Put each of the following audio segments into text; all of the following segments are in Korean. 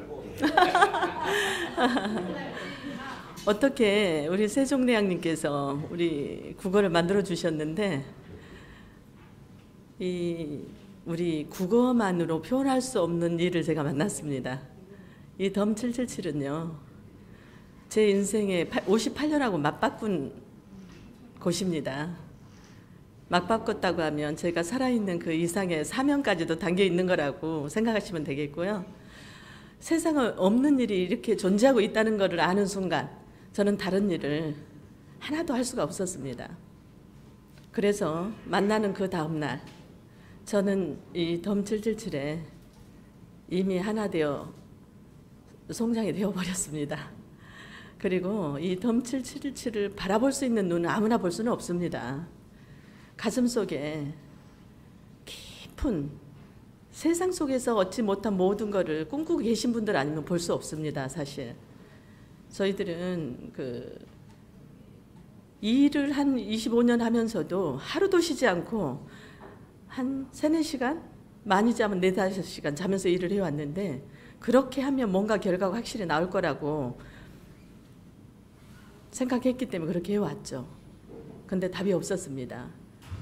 말고 어떻게 우리 세종대왕님께서 우리 국어를 만들어 주셨는데 이 우리 국어만으로 표현할 수 없는 일을 제가 만났습니다. 이 덤 777은요. 제 인생에 58년하고 맞바꾼 곳입니다. 맞바꿨다고 하면 제가 살아있는 그 이상의 사명까지도 담겨 있는 거라고 생각하시면 되겠고요. 세상에 없는 일이 이렇게 존재하고 있다는 것을 아는 순간 저는 다른 일을 하나도 할 수가 없었습니다. 그래서 만나는 그 다음날 저는 이 덤777에 이미 하나 되어 송장이 되어버렸습니다. 그리고 이 덤777을 바라볼 수 있는 눈은 아무나 볼 수는 없습니다. 가슴 속에 깊은 세상 속에서 얻지 못한 모든 것을 꿈꾸고 계신 분들 아니면 볼 수 없습니다, 사실. 저희들은 그 일을 한 25년 하면서도 하루도 쉬지 않고 한 3, 4시간? 많이 자면 4, 5시간 자면서 일을 해왔는데 그렇게 하면 뭔가 결과가 확실히 나올 거라고 생각했기 때문에 그렇게 해왔죠. 근데 답이 없었습니다.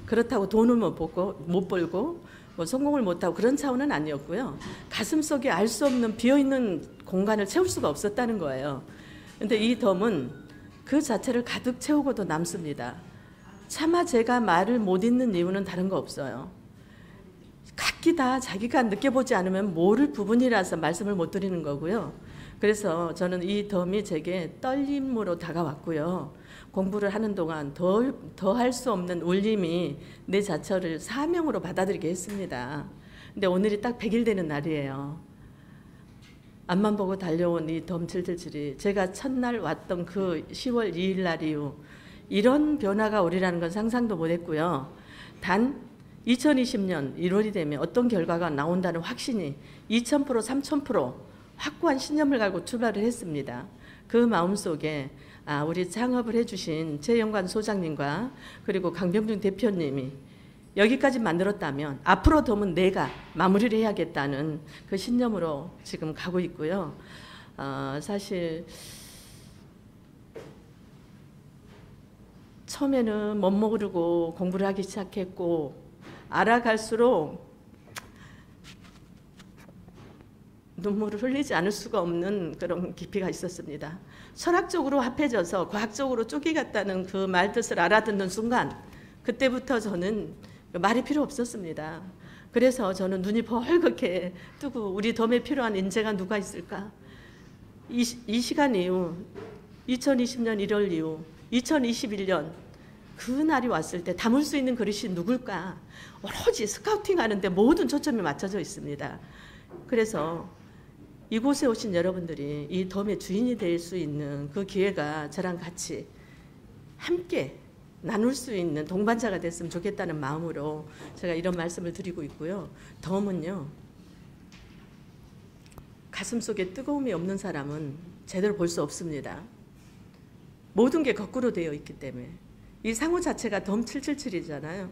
그렇다고 돈을 못못 벌고 뭐 성공을 못하고 그런 차원은 아니었고요. 가슴 속에 알 수 없는 비어있는 공간을 채울 수가 없었다는 거예요. 근데 이 덤은 그 자체를 가득 채우고도 남습니다. 차마 제가 말을 못 잇는 이유는 다른 거 없어요. 각기 다 자기가 느껴보지 않으면 모를 부분이라서 말씀을 못 드리는 거고요. 그래서 저는 이 덤이 제게 떨림으로 다가왔고요. 공부를 하는 동안 더 더 할 수 없는 울림이 내 자체를 사명으로 받아들이게 했습니다. 근데 오늘이 딱 100일 되는 날이에요. 앞만 보고 달려온 이 덤777이 제가 첫날 왔던 그 10월 2일 날 이후 이런 변화가 오리라는 건 상상도 못했고요. 단 2020년 1월이 되면 어떤 결과가 나온다는 확신이 2000% 3000% 확고한 신념을 가지고 출발을 했습니다. 그 마음속에 아, 우리 창업을 해주신 최영관 소장님과 그리고 강병준 대표님이 여기까지 만들었다면 앞으로 더면 내가 마무리를 해야겠다는 그 신념으로 지금 가고 있고요. 어, 사실 처음에는 못 모르고 공부를 하기 시작했고 알아갈수록 눈물을 흘리지 않을 수가 없는 그런 깊이가 있었습니다. 철학적으로 합해져서 과학적으로 쪼개갔다는 그 말뜻을 알아듣는 순간 그때부터 저는 말이 필요 없었습니다. 그래서 저는 눈이 벌겋게 뜨고 우리 덤에 필요한 인재가 누가 있을까? 이, 이 시간 이후 2020년 1월 이후 2021년 그 날이 왔을 때 담을 수 있는 그릇이 누굴까? 오로지 스카우팅 하는데 모든 초점이 맞춰져 있습니다. 그래서 이곳에 오신 여러분들이 이 덤의 주인이 될 수 있는 그 기회가 저랑 같이 함께 나눌 수 있는 동반자가 됐으면 좋겠다는 마음으로 제가 이런 말씀을 드리고 있고요. 덤은요. 가슴 속에 뜨거움이 없는 사람은 제대로 볼 수 없습니다. 모든 게 거꾸로 되어 있기 때문에 이 상호 자체가 덤 777이잖아요.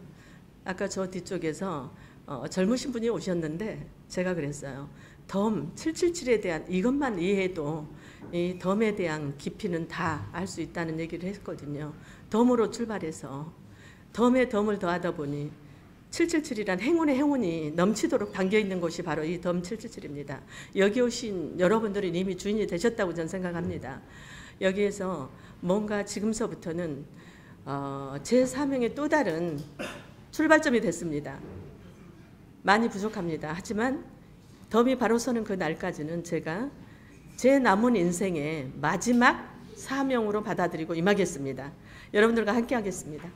아까 저 뒤쪽에서 어, 젊으신 분이 오셨는데 제가 그랬어요. 덤 777에 대한 이것만 이해해도 이 덤에 대한 깊이는 다 알 수 있다는 얘기를 했거든요. 덤으로 출발해서 덤에 덤을 더하다 보니 777이란 행운의 행운이 넘치도록 담겨 있는 곳이 바로 이 덤 777입니다. 여기 오신 여러분들이 이미 주인이 되셨다고 저는 생각합니다. 여기에서 뭔가 지금서부터는 어, 제 사명의 또 다른 출발점이 됐습니다. 많이 부족합니다. 하지만 덤이 바로 서는 그 날까지는 제가 제 남은 인생의 마지막 사명으로 받아들이고 임하겠습니다. 여러분들과 함께 하겠습니다.